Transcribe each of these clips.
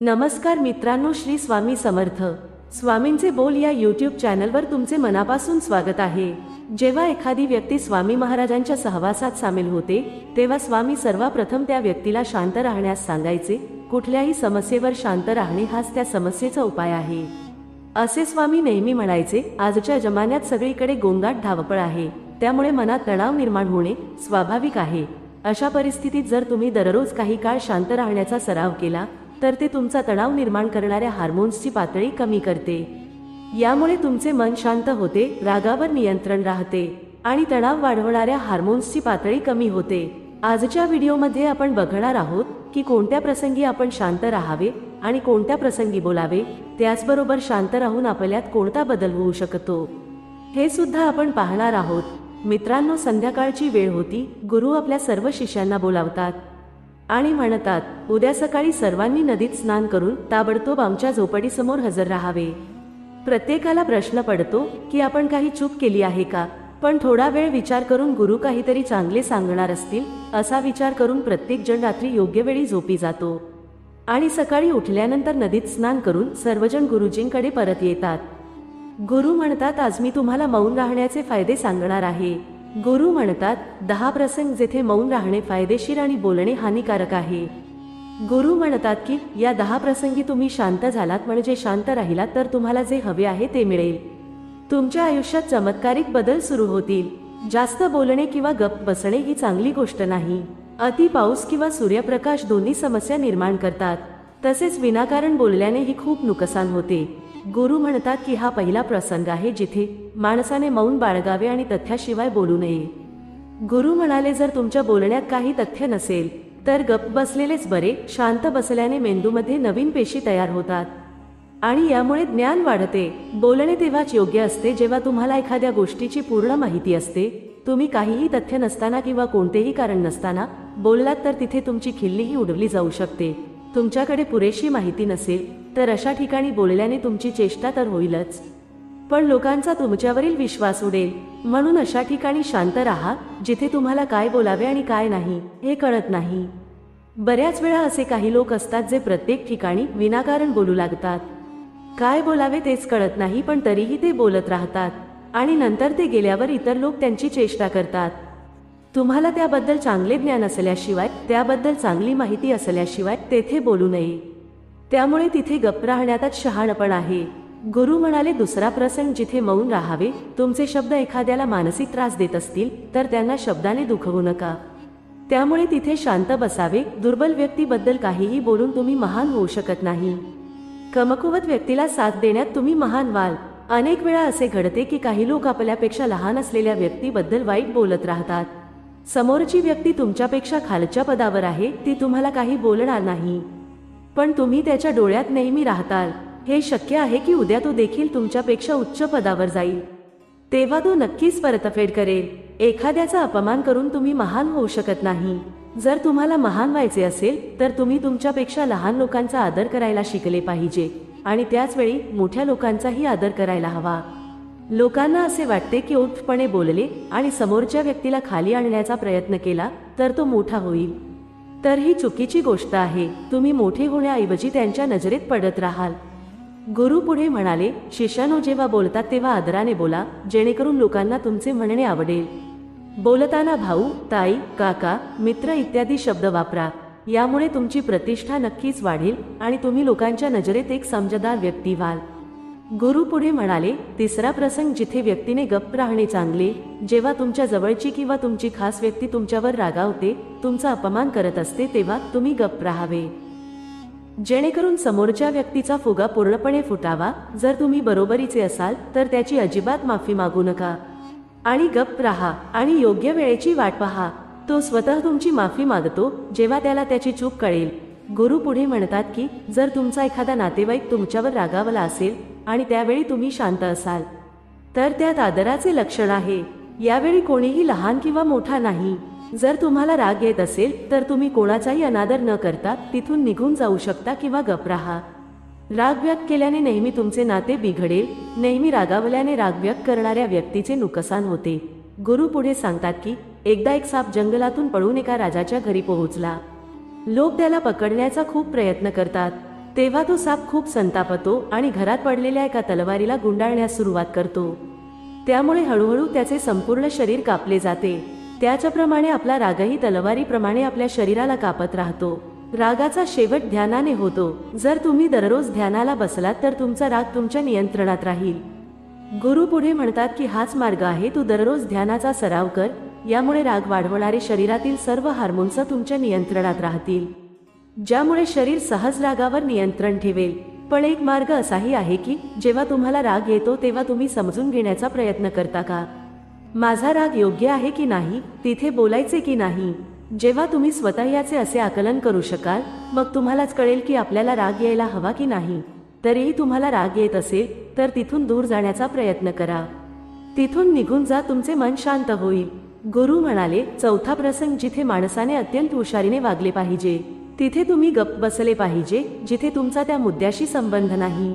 नमस्कार मित्रांनो श्री स्वामी समर्थ. स्वामींचे बोल या यूट्यूब चॅनलवर तुमचे मनापासून स्वागत आहे. जेव्हा एखादी व्यक्ती स्वामी महाराजांच्या सहवासात सामील होते तेव्हा स्वामी सर्वप्रथम त्या व्यक्तीला शांत राहण्यास सांगायचे कुठल्याही समस्येवर शांत राहणे हाच त्या समस्येचा उपाय आहे. असे स्वामी नेहमी म्हणायचे आजच्या जमान्यात सगळीकडे गोंगाट धावपळ आहे. त्यामुळे मनात तणाव निर्माण होणे स्वाभाविक आहे. अशा परिस्थितीत जर तुम्ही दररोज काही काळ शांत राहण्याचा सराव केला तर ते तुमचा तणाव निर्माण करणाऱ्या हार्मोन्सची पातळी कमी करते. यामुळे तुमचे मन शांत होते रागावर नियंत्रण राहते आणि तणाव वाढवणाऱ्या हार्मोन्सची पातळी कमी होते. आजच्या व्हिडिओमध्ये आपण बघणार आहोत की कोणत्या प्रसंगी आपण शांत राहावे आणि कोणत्या प्रसंगी बोलावे त्याचबरोबर शांत राहून आपल्यात कोणता बदल होऊ शकतो. हे सुद्धा आपण पाहणार आहोत. मित्रांनो संध्याकाळची वेळ होती. गुरु आपल्या सर्व शिष्यांना बोलावतात. आणि म्हणतात उद्या सकाळी सर्वांनी नदीत स्नान करून ताबडतोब आमच्या झोपडीसमोर हजर राहावे. प्रत्येकाला प्रश्न पडतो की आपण काही चूक केली आहे का? पण थोडा वेळ विचार करून गुरु काहीतरी चांगले सांगणार असतील असा विचार करून प्रत्येक जण रात्री योग्य वेळी झोपी जातो. आणि सकाळी उठल्यानंतर नदीत स्नान करून सर्वजण गुरुजींकडे परत येतात. गुरु म्हणतात आज मी तुम्हाला मौन राहण्याचे फायदे सांगणार आहे. गुरु म्हणतात दहा प्रसंग जेथे मौन राहणे फायदेशीर आणि बोलणे हानिकारक आहे. गुरु म्हणतात की या दहा प्रसंगी तुम्ही शांत झालात म्हणजे शांत राहिलात तर तुम्हाला जे हवे आहे ते मिळेल. तुमच्या आयुष्यात चमत्कारिक बदल सुरू होतील. जास्त बोलणे किंवा गप्प बसणे ही चांगली गोष्ट नाही. अति पाऊस किंवा सूर्यप्रकाश दोन्ही समस्या निर्माण करतात. तसेच विनाकारण बोलल्याने ही खूप नुकसान होते. गुरु म्हणतात की हा पहिला प्रसंग आहे जिथे माणसाने मौन बाळगावे आणि तथ्याशिवाय बोलू नये. गुरु म्हणाले जर तुमच्या बोलण्यात काही तथ्य नसेल तर गप बसलेलेच बरे. शांत बसल्याने मेंदूमध्ये नवीन पेशी तयार होतात. आणि यामुळे ज्ञान वाढते. बोलणे तेव्हाच योग्य असते जेव्हा तुम्हाला एखाद्या गोष्टीची पूर्ण माहिती असते. तुम्ही काहीही तथ्य नसताना किंवा कोणतेही कारण नसताना बोललात तर तिथे तुमची खिल्लीही उडवली जाऊ शकते. तुमच्याकडे पुरेशी माहिती नसेल तर अशा ठिकाणी बोलल्याने तुमची चेष्टा तर होईलच. पण लोकांचा तुमच्यावरील विश्वास उडेल. म्हणून अशा ठिकाणी शांत राहा जिथे तुम्हाला काय बोलावे आणि काय नाही हे कळत नाही. बऱ्याच वेळा असे काही लोक असतात जे प्रत्येक ठिकाणी विनाकारण बोलू लागतात. काय बोलावे तेच कळत नाही पण तरीही ते बोलत राहतात. आणि नंतर ते गेल्यावर इतर लोक त्यांची चेष्टा करतात. तुम्हाला त्याबद्दल चांगले ज्ञान असल्याशिवाय त्याबद्दल चांगली माहिती असल्याशिवाय तेथे बोलू नये. त्यामुळे तिथे गप्प राहण्यातच शहाणपण आहे. गुरु म्हणाले दुसरा प्रसंग जिथे मौन राहावे तुमचे शब्द एखाद्याला मानसिक त्रास देत असतील तर त्यांना शब्दाने दुखवू नका. त्यामुळे तिथे शांत बसावे दुर्बल व्यक्तीबद्दल काहीही बोलून तुम्ही महान होऊ शकत नाही. कमकुवत व्यक्तीला साथ देण्यात तुम्ही महान व्हाल. अनेक वेळा असे घडते की काही लोक आपल्यापेक्षा लहान असलेल्या व्यक्तीबद्दल वाईट बोलत राहतात. समोरची व्यक्ती तुमच्यापेक्षा खालच्या पदावर आहे ती तुम्हाला काही बोलणार नाही. पण तुम्ही त्याच्या डोळ्यात नेहमी राहताल. हे शक्य आहे की उद्या तो देखील तुमच्यापेक्षा उच्च पदावर जाईल. तेव्हा तो नक्कीच परतफेड करेल. एखाद्याचा अपमान करून तुम्ही महान होऊ शकत नाही. जर तुम्हाला महान व्हायचे असेल तर तुम्ही तुमच्यापेक्षा लहान लोकांचा आदर करायला शिकले पाहिजे. आणि त्याचवेळी मोठ्या लोकांचाही आदर करायला हवा. लोकांना असे वाटते की ओठपणे बोलले आणि समोरच्या व्यक्तीला खाली आणण्याचा प्रयत्न केला तर तो मोठा होईल. तर ही चुकीची गोष्ट आहे. तुम्ही मोठे होण्याऐवजी त्यांच्या नजरेत पडत राहाल. गुरु पुढे म्हणाले शिष्यानो जेव्हा बोलतात तेव्हा आदराने बोला जेणेकरून लोकांना तुमचे म्हणणे आवडेल. बोलताना भाऊ ताई काका मित्र इत्यादी शब्द वापरा. यामुळे तुमची प्रतिष्ठा नक्कीच वाढेल आणि तुम्ही लोकांच्या नजरेत एक समजदार व्यक्ती व्हाल. गुरु पुढे म्हणाले तिसरा प्रसंग जिथे व्यक्तीने गप्प राहणे चांगले जेव्हा तुमच्या जवळची किंवा तुमची खास व्यक्ती तुमच्यावर रागावते तुमचा अपमान करत असते तेव्हा तुम्ही गप्प राहावे. जेणेकरून समोरच्या व्यक्तीचा फुगा पूर्णपणे फुटावा जर तुम्ही बरोबरीचे असाल तर त्याची अजिबात माफी मागू नका. आणि गप्प राहा आणि योग्य वेळेची वाट पहा. तो स्वतः तुमची माफी मागतो जेव्हा त्याला त्याची चूक कळेल. गुरु पुढे म्हणतात की जर तुमचा एखादा नातेवाईक तुमच्यावर रागावला असेल आणि त्यावेळी तुम्ही शांत असाल. तर त्यात आदराचे लक्षण आहे. यावेळी कोणीही लहान किंवा मोठा नाही. जर तुम्हाला राग येत असेल तर तुम्ही कोणाचाही अनादर न करता तिथून निघून जाऊ शकता किंवा गप राहा. राग व्यक्त केल्याने नेहमी तुमचे नाते बिघडेल. नेहमी रागावल्याने राग व्यक्त करणाऱ्या व्यक्तीचे नुकसान होते. गुरु पुढे सांगतात की एकदा एक साप जंगलातून पळून एका राजाच्या घरी पोहोचला. लोक त्याला पकडण्याचा खूप प्रयत्न करतात. तेव्हा तो साप खूप संतापतो आणि घरात पडलेल्या एका तलवारीला गुंडाळण्यास सुरुवात करतो. त्यामुळे हळूहळू त्याचे संपूर्ण शरीर कापले जाते. त्याच्याप्रमाणे आपला रागही तलवारीप्रमाणे आपल्या शरीराला कापत राहतो. रागाचा शेवट ध्यानाने होतो. जर तुम्ही दररोज ध्यानाला बसलात तर तुमचा राग तुमच्या नियंत्रणात राहील. गुरु पुढे म्हणतात की हाच मार्ग आहे तू दररोज ध्यानाचा सराव कर यामुळे राग वाढवणारे शरीरातील सर्व हार्मोन्स तुमच्या नियंत्रणात राहतील. ज्यामुळे शरीर सहज रागावर नियंत्रण ठेवेल. पण एक मार्ग असाही आहे की जेव्हा तुम्हाला राग येतो तेव्हा तुम्ही समजून घेण्याचा प्रयत्न करता का? माझा राग योग्य आहे की नाही तिथे बोलायचे की नाही? जेव्हा तुम्ही स्वतः याचे असे आकलन करू शकाल मग तुम्हालाच कळेल की आपल्याला राग यायला हवा की नाही. तरीही तुम्हाला राग येत असेल तर तिथून दूर जाण्याचा प्रयत्न करा. तिथून निघून जा तुमचे मन शांत होईल. गुरु म्हणाले चौथा प्रसंग जिथे माणसाने अत्यंत हुशारीने वागले पाहिजे. तिथे तुम्ही गप्प बसले पाहिजे जिथे तुमचा त्या मुद्द्याशी संबंध नाही.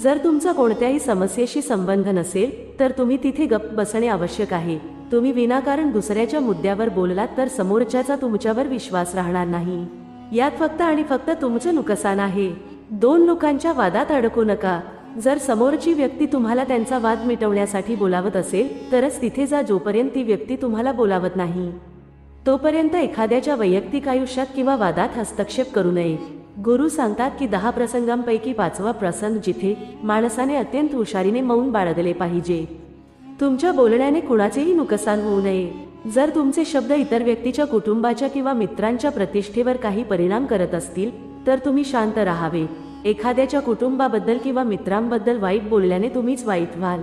जर तुमचा कोणत्याही समस्येशी संबंध नसेल तर तुम्ही तिथे गप्प बसणे आवश्यक आहे. तुम्ही विनाकारण दुसऱ्याच्या मुद्द्यावर बोललात तर समोरच्याचा तुमच्यावर विश्वास राहणार नाही. यात फक्त आणि फक्त तुमचं नुकसान आहे. दोन लोकांच्या वादात अडकू नका. जर समोरची व्यक्ती तुम्हाला त्यांचा वाद मिटवण्यासाठी बोलावत असेल तरच तिथे जा जोपर्यंत ती व्यक्ती तुम्हाला बोलावत नाही. तोपर्यंत एखाद्याच्या वैयक्तिक आयुष्यात किंवा वादात हस्तक्षेप करू नये. गुरु सांगतात की दहा प्रसंगांपैकी पाचवा प्रसंग जिथे माणसाने अत्यंत हुशारीने मौन बाळगले पाहिजे. तुमच्या बोलण्याने कुणाचेही नुकसान होऊ नये. जर तुमचे शब्द इतर व्यक्तीच्या कुटुंबाच्या किंवा मित्रांच्या प्रतिष्ठेवर काही परिणाम करत असतील तर तुम्ही शांत राहावे. एखाद्याच्या कुटुंबाबद्दल किंवा मित्रांबद्दल वाईट बोलल्याने तुम्हीच वाईट व्हाल.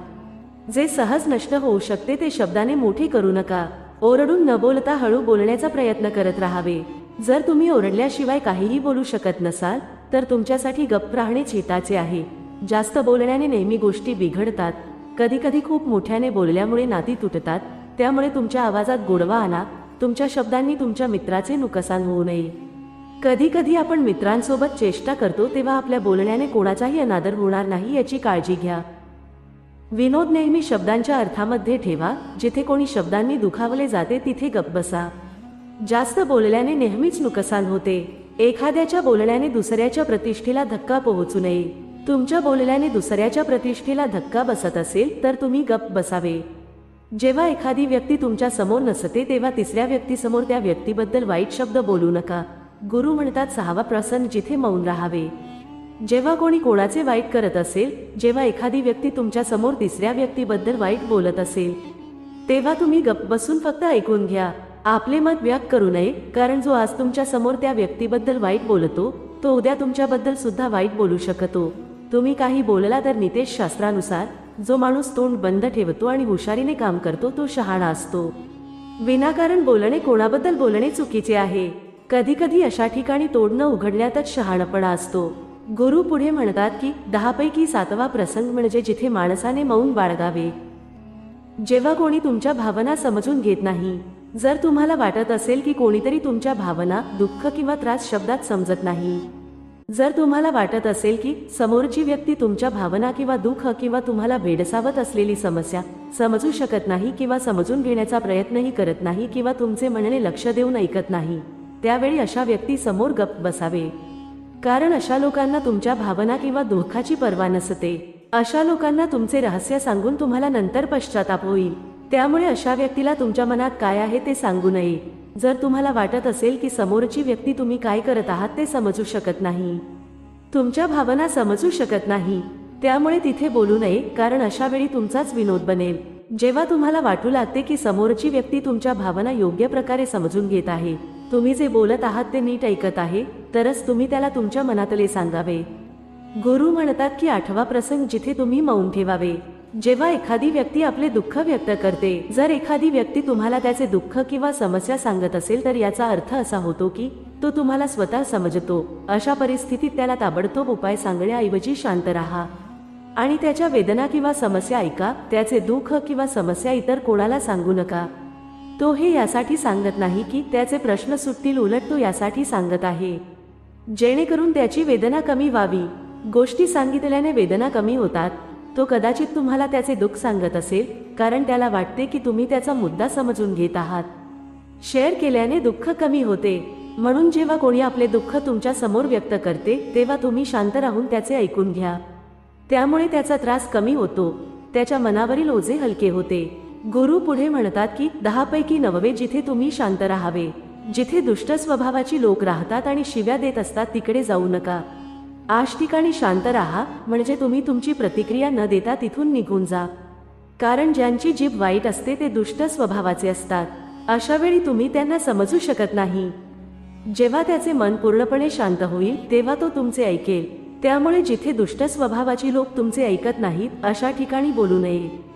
जे सहज नष्ट होऊ शकते ते शब्दाने मोठे करू नका. ओरडून न बोलता हळू बोलण्याचा प्रयत्न करत राहावे. जर तुम्ही ओरडल्याशिवाय काहीही बोलू शकत नसाल तर तुमच्यासाठी गप्प राहणेच हिताचे आहे. जास्त बोलण्याने नेहमी गोष्टी बिघडतात. कधी कधी खूप मोठ्याने बोलल्यामुळे नाती तुटतात त्यामुळे तुमच्या आवाजात गोडवा आणा तुमच्या शब्दांनी तुमच्या मित्राचे नुकसान होऊ नये. कधी कधी आपण मित्रांसोबत चेष्टा करतो तेव्हा आपल्या बोलण्याने कोणाचाही अनादर होणार नाही याची काळजी घ्या. विनोद नेहमी शब्दांच्या अर्थामध्ये ठेवा जिथे कोणी शब्दांनी दुखावले जाते तिथे गप्प बसा. जास्त बोलल्याने नेहमीच नुकसान होते. एखाद्याच्या बोलण्याने दुसऱ्याच्या प्रतिष्ठेला धक्का पोहोचू नये. तुमच्या बोलण्याने दुसऱ्याच्या प्रतिष्ठेला धक्का बसत असेल तर तुम्ही गप्प बसावे. जेव्हा एखादी व्यक्ती तुमच्यासमोर नसते तेव्हा तिसऱ्या व्यक्तीसमोर त्या व्यक्तीबद्दल वाईट शब्द बोलू नका. गुरु म्हणतात सहावा प्रसंग जिथे मौन राहावे. जेव्हा कोणी कोणाचे वाईट करत असेल जेव्हा एखादी व्यक्ती तुमच्यासमोर तिसऱ्या व्यक्तीबद्दल वाईट बोलत असेल तेव्हा तुम्ही गप्प बसून फक्त ऐकून घ्या. आपले मत व्यक्त करू नये कारण जो आज तुमच्यासमोर त्या व्यक्तीबद्दल वाईट बोलतो तो उद्या तुमच्याबद्दल सुद्धा वाईट बोलू शकतो. तुम्ही काही बोलला तर नितेश शास्त्रानुसार जो माणूस तोंड बंद ठेवतो आणि हुशारीने काम करतो तो शहाणा असतो. विनाकारण बोलणे कोणाबद्दल बोलणे चुकीचे आहे. कधी कधी अशा ठिकाणी तोडणं उघडण्यातच शहाणपणा असतो. गुरु पुढे म्हणतात की दहापैकी सातवा प्रसंग म्हणजे जिथे माणसाने मौन बाळगावे. जेव्हा कोणी तुमच्या भावना समजून घेत नाही जर तुम्हाला वाटत असेल की कोणीतरी तुमच्या भावना दुःख किंवा त्रास शब्दात समजत नाही. जर तुम्हाला वाटत असेल की समोरची व्यक्ती तुमच्या भावना किंवा दुःख किंवा तुम्हाला भेडसावत असलेली समस्या समजू शकत नाही किंवा समजून घेण्याचा प्रयत्नही करत नाही किंवा तुमचे म्हणणे लक्ष देऊन ऐकत नाही त्यावेळी अशा व्यक्ती समोर गप्प बसावे. कारण अशा लोकांना तुमच्या भावना किंवा दुःखाची पर्वा नसते. अशा लोकांना तुमचे रहस्य सांगून तुम्हाला नंतर पश्चाताप होईल. त्यामुळे अशा व्यक्तीला तुमच्या मनात काय आहे ते सांगू नये. जर तुम्हाला वाटत असेल की समोरची व्यक्ती तुम्ही काय करत आहात ते समजू शकत नाही. तुमच्या भावना समजू शकत नाही. त्यामुळे तिथे बोलू नये कारण अशा वेळी तुमचाच विनोद बनेल. जेव्हा तुम्हाला वाटू लागते की समोरची व्यक्ती तुमच्या भावना योग्य प्रकारे समजून घेत आहे तुम्ही जे बोलत आहात ते नीट ऐकत आहे तरच तुम्ही त्याला तुमच्या मनातले सांगावे. गुरु म्हणतात की आठवा प्रसंग जिथे तुम्ही मौन ठेवावे. जेव्हा एखादी व्यक्ती आपले दुःख व्यक्त करते जर एखादी व्यक्ती तुम्हाला त्याचे दुःख किंवा समस्या सांगत असेल तर याचा अर्थ असा होतो की तो तुम्हाला स्वतः समजतो. अशा परिस्थितीत त्याला ताबडतोब उपाय सांगण्याऐवजी शांत राहा. आणि त्याच्या वेदना किंवा समस्या ऐका त्याचे दुःख किंवा समस्या इतर कोणाला सांगू नका. तो हे यासाठी सांगत नाही की त्याचे प्रश्न सुटतील उलट तो यासाठी सांगत आहे. जेणेकरून त्याची वेदना कमी व्हावी. गोष्टी सांगितल्याने वेदना कमी होतात. तो कदाचित तुम्हाला त्याचे दुःख सांगत असेल कारण त्याला वाटते की तुम्ही त्याचा मुद्दा समजून घेत आहात. शेअर केल्याने दुःख कमी होते. म्हणून जेव्हा कोणी आपले दुःख तुमच्यासमोर व्यक्त करते तेव्हा तुम्ही शांत राहून त्याचे ऐकून घ्या. त्यामुळे त्याचा त्रास कमी होतो. त्याच्या मनावरील ओझे हलके होते. गुरु पुढे म्हणतात की दहापैकी नववे जिथे तुम्ही शांत राहावे जिथे दुष्ट स्वभावाची लोक राहतात आणि शिव्या देत असतात तिकडे जाऊ नका. आश ठिकाणी शांत राहा म्हणजे तुम्ही तुमची प्रतिक्रिया न देता तिथून निघून जा. कारण ज्यांची जीभ वाईट असते ते दुष्ट स्वभावाचे असतात. अशा वेळी तुम्ही त्यांना समजू शकत नाही. जेव्हा त्याचे मन पूर्णपणे शांत होईल तेव्हा तो तुमचे ऐकेल. त्यामुळे जिथे दुष्ट स्वभावाची लोक तुमचे ऐकत नाहीत अशा ठिकाणी बोलू नये.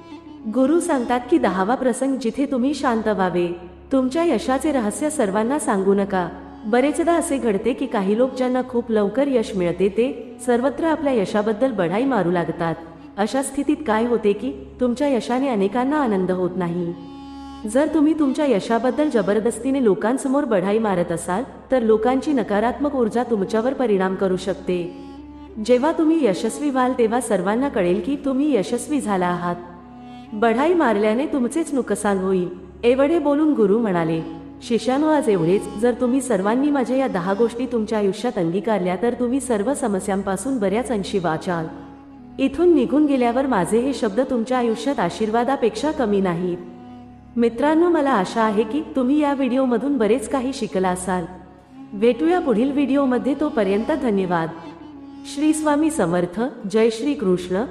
गुरु सांगतात की दहावा प्रसंग जिथे तुम्ही शांत व्हावे तुमच्या यशाचे रहस्य सर्वांना सांगू नका. बरेचदा असे घडते की काही लोक ज्यांना खूप लवकर यश मिळते ते सर्वत्र आपल्या यशाबद्दल बढाई मारू लागतात. अशा स्थितीत काय होते की तुमच्या यशाने अनेकांना आनंद होत नाही. जर तुम्ही तुमच्या यशाबद्दल जबरदस्तीने लोकांसमोर बढाई मारत असाल तर लोकांची नकारात्मक ऊर्जा तुमच्यावर परिणाम करू शकते. जेव्हा तुम्ही यशस्वी व्हाल तेव्हा सर्वांना कळेल की तुम्ही यशस्वी झाला आहात. बढाई मारल्याने तुमचेच नुकसान होईल. एवढे बोलून गुरु म्हणाले शिष्यानो आज एवढेच. जर तुम्ही सर्वांनी माझ्या या दहा गोष्टी तुमच्या आयुष्यात अंगीकारल्या तर तुम्ही सर्व समस्यांपासून बऱ्याच अंशी वाचाल. इथून निघून गेल्यावर माझे हे शब्द तुमच्या आयुष्यात आशीर्वादापेक्षा कमी नाहीत. मित्रांनो मला आशा आहे की तुम्ही या व्हिडिओमधून बरेच काही शिकला असाल. भेटूया पुढील व्हिडिओमध्ये. तोपर्यंत धन्यवाद. श्री स्वामी समर्थ. जय श्री कृष्ण.